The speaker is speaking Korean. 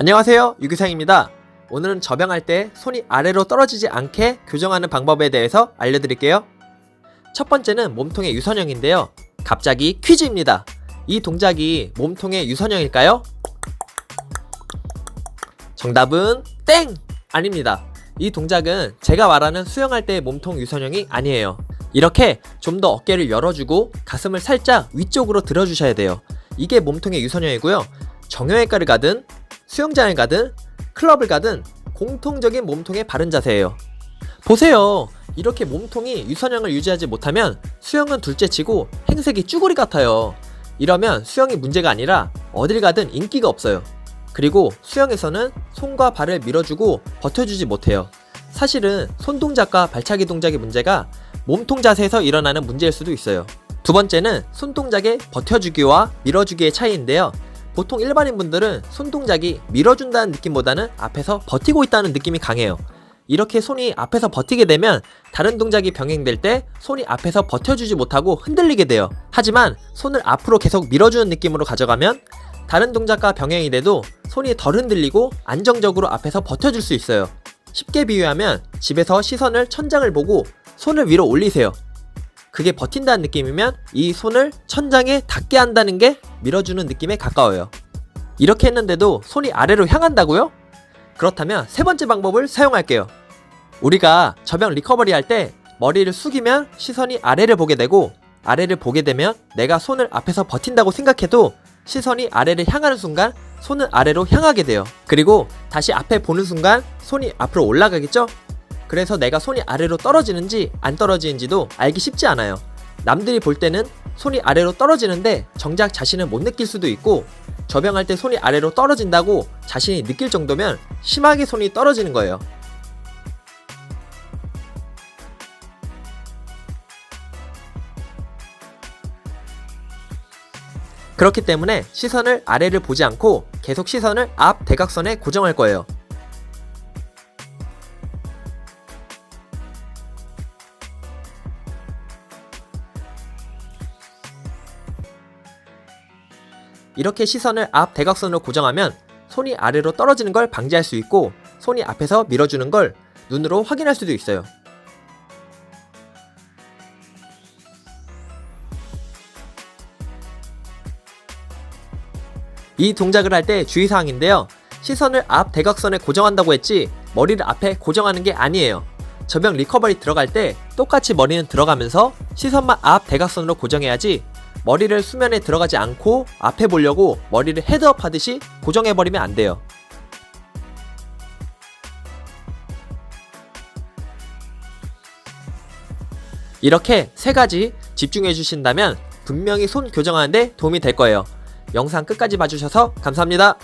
안녕하세요 유규상입니다. 오늘은 접영할 때 손이 아래로 떨어지지 않게 교정하는 방법에 대해서 알려드릴게요. 첫 번째는 몸통의 유선형인데요. 갑자기 퀴즈입니다. 이 동작이 몸통의 유선형일까요? 정답은 땡! 아닙니다. 이 동작은 제가 말하는 수영할 때의 몸통 유선형이 아니에요. 이렇게 좀 더 어깨를 열어주고 가슴을 살짝 위쪽으로 들어주셔야 돼요. 이게 몸통의 유선형이고요. 정형외과를 가든 수영장을 가든 클럽을 가든 공통적인 몸통의 바른 자세예요. 보세요. 이렇게 몸통이 유선형을 유지하지 못하면 수영은 둘째치고 행색이 쭈구리 같아요. 이러면 수영이 문제가 아니라 어딜 가든 인기가 없어요. 그리고 수영에서는 손과 발을 밀어주고 버텨주지 못해요. 사실은 손 동작과 발차기 동작의 문제가 몸통 자세에서 일어나는 문제일 수도 있어요. 두 번째는 손 동작의 버텨주기와 밀어주기의 차이인데요. 보통 일반인 분들은 손 동작이 밀어준다는 느낌보다는 앞에서 버티고 있다는 느낌이 강해요. 이렇게 손이 앞에서 버티게 되면 다른 동작이 병행될 때 손이 앞에서 버텨주지 못하고 흔들리게 돼요. 하지만 손을 앞으로 계속 밀어주는 느낌으로 가져가면 다른 동작과 병행이 돼도 손이 덜 흔들리고 안정적으로 앞에서 버텨줄 수 있어요. 쉽게 비유하면 집에서 시선을 천장을 보고 손을 위로 올리세요. 그게 버틴다는 느낌이면 이 손을 천장에 닿게 한다는 게 밀어주는 느낌에 가까워요. 이렇게 했는데도 손이 아래로 향한다고요? 그렇다면 세 번째 방법을 사용할게요. 우리가 저병 리커버리 할 때 머리를 숙이면 시선이 아래를 보게 되고 아래를 보게 되면 내가 손을 앞에서 버틴다고 생각해도 시선이 아래를 향하는 순간 손은 아래로 향하게 돼요. 그리고 다시 앞에 보는 순간 손이 앞으로 올라가겠죠? 그래서 내가 손이 아래로 떨어지는지 안 떨어지는지도 알기 쉽지 않아요. 남들이 볼 때는 손이 아래로 떨어지는데 정작 자신은 못 느낄 수도 있고 접영할 때 손이 아래로 떨어진다고 자신이 느낄 정도면 심하게 손이 떨어지는 거예요. 그렇기 때문에 시선을 아래를 보지 않고 계속 시선을 앞 대각선에 고정할 거예요. 이렇게 시선을 앞 대각선으로 고정하면 손이 아래로 떨어지는 걸 방지할 수 있고 손이 앞에서 밀어주는 걸 눈으로 확인할 수도 있어요. 이 동작을 할 때 주의사항인데요. 시선을 앞 대각선에 고정한다고 했지 머리를 앞에 고정하는 게 아니에요. 저병 리커버리 들어갈 때 똑같이 머리는 들어가면서 시선만 앞 대각선으로 고정해야지 머리를 수면에 들어가지 않고 앞에 보려고 머리를 헤드업 하듯이 고정해버리면 안 돼요. 이렇게 세 가지 집중해 주신다면 분명히 손 교정하는데 도움이 될 거예요. 영상 끝까지 봐주셔서 감사합니다.